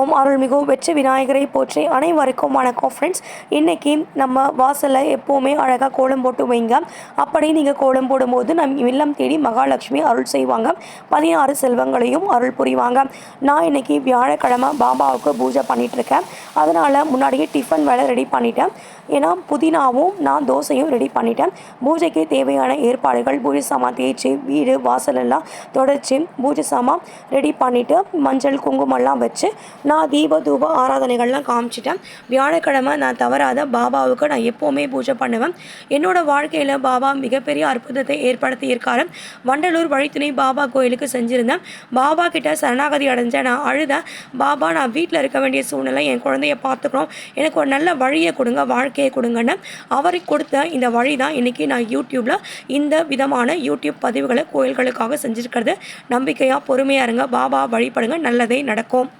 ஓம் அருள்மிகு வெற்றி விநாயகரை போற்றி அனைவருக்கும் வணக்கம் ஃப்ரெண்ட்ஸ் இன்றைக்கி நம்ம வாசலில் எப்போவுமே அழகாக கோலம் போட்டு வைங்க. அப்படி நீங்கள் கோலம் போடும்போது நம் இல்லம் தேடி மகாலட்சுமி அருள் செய்வாங்க. பதினாறு செல்வங்களையும் அருள் புரிவாங்க. நான் இன்னைக்கு வியாழக்கிழமை பாபாவுக்கு பூஜை பண்ணிகிட்ருக்கேன் அதனால் முன்னாடியே டிஃபன் வேலை ரெடி பண்ணிட்டேன். ஏன்னா புதினாவும் நான் தோசையும் ரெடி பண்ணிட்டேன். பூஜைக்கு தேவையான ஏற்பாடுகள் பூஜை சாமான் தேய்ச்சி வீடு வாசலெல்லாம் தொடச்சி பூஜை சாமான் ரெடி பண்ணிவிட்டு மஞ்சள் குங்குமம்லாம் வச்சு நான் தீப தூப ஆராதனைகள்லாம் காமிச்சிட்டேன். வியாழக்கிழமை நான் தவறாத பாபாவுக்கு நான் எப்போவுமே பூஜை பண்ணுவேன். என்னோடய வாழ்க்கையில் பாபா மிகப்பெரிய அற்புதத்தை ஏற்படுத்தி இருக்காரு வண்டலூர் வழித்துணை பாபா கோயிலுக்கு செஞ்சுருந்தேன். பாபா கிட்ட சரணாகதி அடைஞ்சேன். நான் அழுதேன் பாபா நான் வீட்டில் இருக்க வேண்டிய சூழ்நிலை என் குழந்தைய பார்த்துக்கணும். எனக்கு ஒரு நல்ல வழியை கொடுங்க வாழ்க்கையை கொடுங்கன்னு அவருக்கு கொடுத்த இந்த வழி தான் இன்றைக்கி நான் யூடியூப்பில் இந்த விதமான யூடியூப் பதிவுகளை கோயில்களுக்காக செஞ்சுருக்கிறது. நம்பிக்கையாக பொறுமையாக இருங்க. பாபா வழிபடுங்க. நல்லதே நடக்கும்.